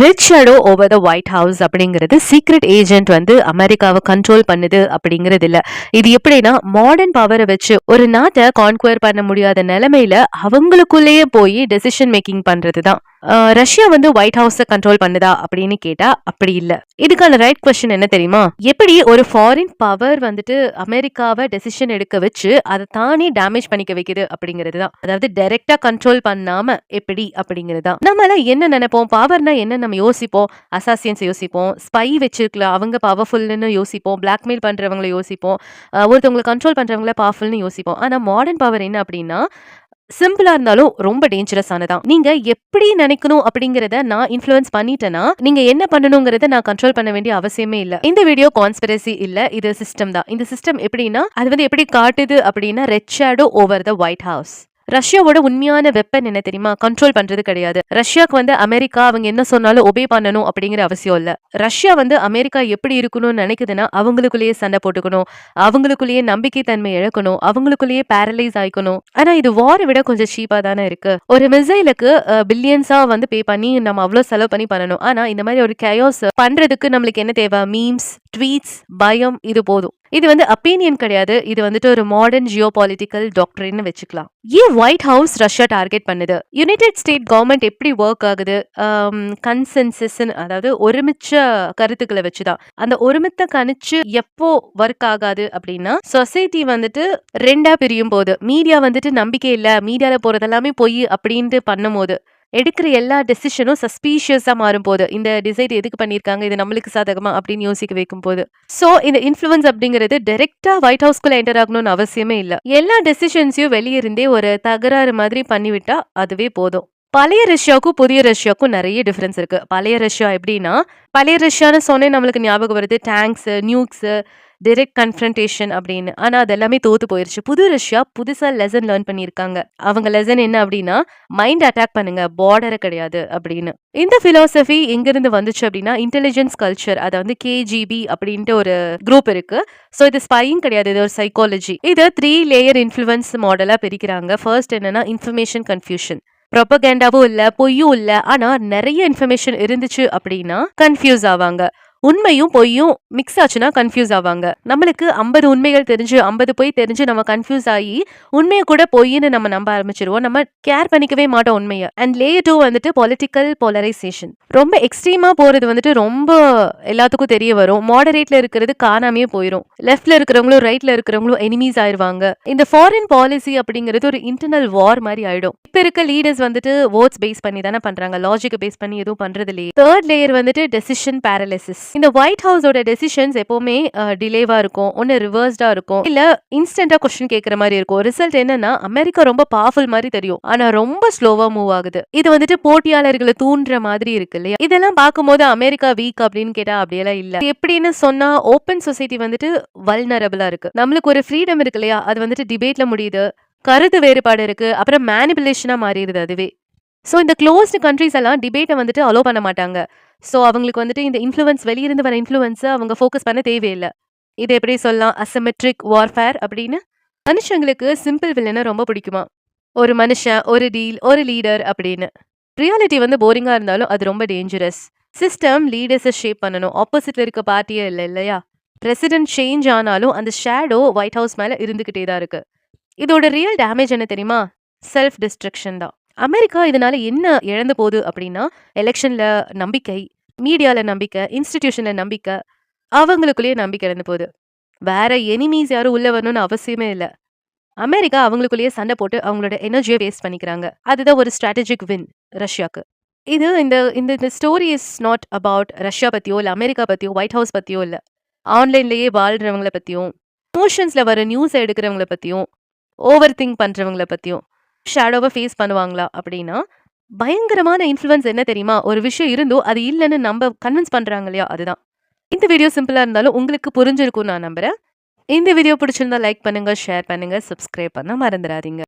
Red shadow over the White House அப்படிங்கிறது secret agent வந்து அமெரிக்காவை கண்ட்ரோல் பண்ணுது அப்படிங்கிறது இல்லை. இது எப்படின்னா மாடர்ன் பவரை வச்சு ஒரு நாட்டை கான்குவர் பண்ண முடியாத நிலைமையில அவங்களுக்குள்ளேயே போய் டெசிஷன் மேக்கிங் பண்றது தான் ரஷ்யா வந்து ஒயிட் ஹவுஸை கண்ட்ரோல் பண்ணுதா அப்படின்னு கேட்டா அப்படி இல்ல. இதுக்கான ரைட் கொஸ்டின் என்ன தெரியுமா? எப்படி ஒரு ஃபாரின் பவர் வந்துட்டு அமெரிக்காவை டெசிஷன் எடுக்க வச்சு அதை தானே டேமேஜ் பண்ணிக்க வைக்கிறது அப்படிங்கிறது தான். அதாவது டைரக்டா கண்ட்ரோல் பண்ணாம எப்படி அப்படிங்கிறது தான். நம்மள என்ன நினைப்போம்? பவர்னா என்ன நம்ம யோசிப்போம்? அசாசியன்ஸ் யோசிப்போம். ஸ்பை வச்சிருக்கலாம் அவங்க பவர்ஃபுல்னு யோசிப்போம். பிளாக்மெயில் பண்றவங்களை யோசிப்போம். ஒருத்தவங்களை கண்ட்ரோல் பண்றவங்கள பவர்ஃபுல்னு யோசிப்போம். ஆனா மாடர்ன் பவர் என்ன அப்படின்னா சிம்பிளா இருந்தாலும் ரொம்ப டேஞ்சரஸ் ஆனதான். நீங்க எப்படி நினைக்கணும் அப்படிங்கறத நான் இன்ஃப்ளூயன்ஸ் பண்ணிட்டேன்னா நீங்க என்ன பண்ணணுங்கிறத நான் கண்ட்ரோல் பண்ண வேண்டிய அவசியமே இல்ல. இந்த வீடியோ கான்ஸ்பிரசி இல்ல இது சிஸ்டம் தான். இந்த சிஸ்டம் எப்படின்னா அது வந்து எப்படி காட்டுது அப்படின்னா red shadow over the White House ரஷ்யாவோட உண்மையான வெப்பன் என்ன தெரியுமா? கண்ட்ரோல் பண்றது கிடையாது. ரஷ்யாக்கு வந்து அமெரிக்கா அவங்க என்ன சொன்னாலும் ஒபே பண்ணணும் அப்படிங்கிற அவசியம் இல்ல. ரஷ்யா வந்து அமெரிக்கா எப்படி இருக்கணும்னு நினைக்குதுன்னா அவங்களுக்குள்ளேயே சண்டை போட்டுக்கணும். அவங்களுக்குள்ளேயே நம்பிக்கை தன்மை இழக்கணும். அவங்களுக்குள்ளேயே பேரலைஸ் ஆயிக்கணும். ஆனா இது வாரை விட கொஞ்சம் சீப்பா தானே இருக்கு. ஒரு மிசைலுக்கு பில்லியன்ஸா வந்து பே பண்ணி நம்ம அவ்வளவு செலவு பண்ணி பண்ணணும். ஆனா இந்த மாதிரி ஒரு கயோஸ் பண்றதுக்கு நம்மளுக்கு என்ன தேவை? மீம்ஸ் ட்வீட்ஸ் பயம் இது போதும். இது வந்து அப்பீனியன் கிடையாது. இது வந்துட்டு ஒரு மாடர்ன் ஜியோ பாலிட்டிக்கல் டாக்டர்னு வச்சுக்கலாம். ஏன் ஒயிட் ஹவுஸ் ரஷ்யா டார்கெட் பண்ணுது? யுனைடெட் ஸ்டேட் கவர்மெண்ட் எப்படி ஒர்க் ஆகுது? கன்சென்சஸ் அதாவது ஒருமிச்ச கருத்துக்களை வச்சுதான். அந்த ஒருமித்த கணிச்சு எப்போ ஒர்க் ஆகாது அப்படின்னா சொசைட்டி வந்துட்டு ரெண்டா பிரியும் போது. மீடியா வந்துட்டு நம்பிக்கை இல்ல மீடியால போறது எல்லாமே பொய் அப்படின்ட்டு பண்ணும்போது எடுக்கிற எல்லா டெசிஷனும் சஸ்பீஷியஸாக மாறும் போது இந்த டிசைட் எதுக்கு பண்ணிருக்காங்க இது நம்மளுக்கு சாதகமா அப்படின்னு யோசிக்க வைக்கும் போது சோ இந்த இன்ஃப்ளூயன்ஸ் அப்படிங்கிறது டெரெக்டாக ஒயிட் ஹவுஸ்க்குள்ள என்டர் ஆகணும்னு அவசியமே இல்ல. எல்லா டெசிஷன்ஸையும் வெளியிருந்தே ஒரு தகராறு மாதிரி பண்ணிவிட்டா அதுவே போதும். பழைய ரஷ்யாவுக்கும் புதிய ரஷ்யாவுக்கும் நிறைய டிஃப்ரென்ஸ் இருக்கு. பழைய ரஷ்யா எப்படின்னா பழைய ரஷ்யான்னு சொன்னே நம்மளுக்கு ஞாபகம் வருது டேங்க்ஸ் நியூக்ஸ் டிரெக்ட் கன்ஃபரன்டேஷன் அப்படின்னு. ஆனால் அது எல்லாமே தோத்து போயிருச்சு. புது ரஷ்யா புதுசாக லெசன் லேர்ன் பண்ணியிருக்காங்க. அவங்க லெசன் என்ன அப்படின்னா மைண்ட் அட்டாக் பண்ணுங்க பார்டரை கிடையாது அப்படின்னு. இந்த ஃபிலாசபி எங்கிருந்து வந்துச்சு அப்படின்னா இன்டெலிஜென்ஸ் கல்ச்சர் அதை வந்து கேஜிபி அப்படின்ட்டு ஒரு குரூப் இருக்கு. ஸோ இது ஸ்பையிங் கிடையாது இது ஒரு சைக்காலஜி இது த்ரீ லேயர் இன்ஃப்ளூயன்ஸ் மாடலாக பிரிக்கிறாங்க. ஃபர்ஸ்ட் என்னன்னா இன்ஃபர்மேஷன் கன்ஃபியூஷன் ப்ரொபகேண்டாவும் இல்ல பொய்யும் இல்ல. ஆனா நிறைய இன்ஃபர்மேஷன் இருந்துச்சு அப்படின்னா கன்ஃபியூஸ் ஆவாங்க. உண்மையும் பொய்யும் மிக்ஸ் ஆச்சுன்னா கன்ஃபியூஸ் ஆவாங்க. நம்மளுக்கு ஐம்பது உண்மைகள் தெரிஞ்சு ஐம்பது பொய் தெரிஞ்சு நம்ம கன்ஃபியூஸ் ஆகி உண்மையை கூட பொய்ன்னு நம்ம நம்ப ஆரம்பிச்சிருவோம். நம்ம கேர் பண்ணிக்கவே மாட்டோம் உண்மையை. அண்ட் லேயர் டூ வந்துட்டு பொலிட்டிக்கல் போலரைசேஷன் ரொம்ப எக்ஸ்ட்ரீமா போறது வந்துட்டு ரொம்ப எல்லாத்துக்கும் தெரிய வரும். மாடரேட்ல இருக்கிறது காணாமே போயிடும் லெஃப்ட்ல இருக்கிறவங்களும் ரைட்ல இருக்கிறவங்களும் எனிமீஸ் ஆயிருவாங்க. இந்த ஃபாரின் பாலிசி அப்படிங்கிறது ஒரு இன்டர்னல் வார் மாதிரி ஆயிடும். இப்ப இருக்க லீடர்ஸ் வந்துட்டு ஓட்ஸ் பேஸ் பண்ணி தானே பண்றாங்க. லாஜிக் பேஸ் பண்ணி எதுவும் பண்றது இல்லையே தேர்ட் லேயர் வந்துட்டு டெசிஷன் பேரலிசிஸ் இந்த ஒயிட் ஹவுஸோட டெசிஷன்ஸ் எப்பவுமே டிலேவா இருக்கும். ஒன்னு ரிவர்ஸ்டா இருக்கும். இல்ல இன்ஸ்டன்டா கொஸ்டின் கேட்கற மாதிரி இருக்கும். ரிசல்ட் என்னன்னா அமெரிக்கா ரொம்ப பவர்ஃபுல் மாதிரி தெரியும். ஆனா ரொம்ப ஸ்லோவா மூவ் ஆகுது. இது வந்துட்டு போட்டியாளர்களை தூண்டுற மாதிரி இருக்கு இல்லையா? இதெல்லாம் பார்க்கும்போது அமெரிக்கா வீக் அப்படின்னு கேட்டா அப்படியெல்லாம் இல்ல. எப்படின்னு சொன்னா ஓப்பன் சொசைட்டி வந்துட்டு வல்னரபிளா இருக்கு. நம்மளுக்கு ஒரு ஃப்ரீடம் இருக்கு இல்லையா? அது வந்துட்டு டிபேட்ல முடியுது. கருத்து வேறுபாடு இருக்கு. அப்புறம் மேனிபுலேஷனா மாறிடுது அதுவே. ஸோ இந்த க்ளோஸ்டு கண்ட்ரிஸ் எல்லாம் டிபேட்டை வந்துட்டு அலோ பண்ண மாட்டாங்க. ஸோ அவங்களுக்கு வந்துட்டு இந்த இன்ஃப்ளூயன்ஸ் வெளியிருந்து வர இன்ஃப்ளூயன்ஸை அவங்க ஃபோக்கஸ் பண்ண தேவையில்லை. இது எப்படி சொல்லலாம்? அசமெட்ரிக் வார்ஃபேர் அப்படின்னு மனுஷங்களுக்கு சிம்பிள் வில்லனை ரொம்ப பிடிக்குமா? ஒரு மனுஷன் ஒரு டீல் ஒரு லீடர் அப்படின்னு. ரியாலிட்டி வந்து போரிங்காக இருந்தாலும் அது ரொம்ப டேஞ்சரஸ் சிஸ்டம் லீடர்ஸை ஷேப் பண்ணணும். ஆப்போசிட்ல இருக்க பார்ட்டியே இல்லை இல்லையா? பிரசிடென்ட் சேஞ்ச் ஆனாலும் அந்த ஷேடோ ஒயிட் ஹவுஸ் மேலே இருந்துக்கிட்டே தான் இருக்கு. இதோட ரியல் டேமேஜ் என்ன தெரியுமா? செல்ஃப் டிஸ்ட்ரக்ஷன் தான். அமெரிக்கா இதனால என்ன இழந்து போகுது அப்படின்னா எலெக்ஷன்ல நம்பிக்கை மீடியால நம்பிக்கை இன்ஸ்டிடியூஷனில் நம்பிக்கை அவங்களுக்குள்ளேயே நம்பிக்கை இருந்து போகுது. வேற எனிமீஸ் யாரும் உள்ள வரணும்னு அவசியமே இல்லை. அமெரிக்கா அவங்களுக்குள்ளேயே சண்டை போட்டு அவங்களோட எனர்ஜியை வேஸ்ட் பண்ணிக்கிறாங்க. அதுதான் ஒரு ஸ்ட்ராட்டஜிக் வின் ரஷ்யாக்கு. இது இந்த இந்த இந்த story is not about Russia பத்தியோ இல்லை அமெரிக்கா பத்தியோ ஒயிட் ஹவுஸ் பத்தியோ இல்லை. ஆன்லைன்லயே வாழ்றவங்கள பத்தியும் மோஷன்ஸ்ல வர நியூஸ் எடுக்கிறவங்கள பத்தியும் ஓவர் திங்க் பண்றவங்கள பத்தியும் ஷேடோவை ஃபேஸ் பண்ணுவாங்களா அப்படின்னா பயங்கரமான இன்ஃப்ளூயன்ஸ் என்ன தெரியுமா? ஒரு விஷயம் இருந்தோ அது இல்லைன்னு நம்ம கன்வின்ஸ் பண்ணுறாங்க இல்லையா? அதுதான். இந்த வீடியோ சிம்பிளா இருந்தாலும் உங்களுக்கு புரிஞ்சிருக்கும் நான் நம்புறேன். இந்த வீடியோ பிடிச்சிருந்தா லைக் பண்ணுங்க ஷேர் பண்ணுங்க சப்ஸ்கிரைப் பண்ண மறந்துடாதீங்க.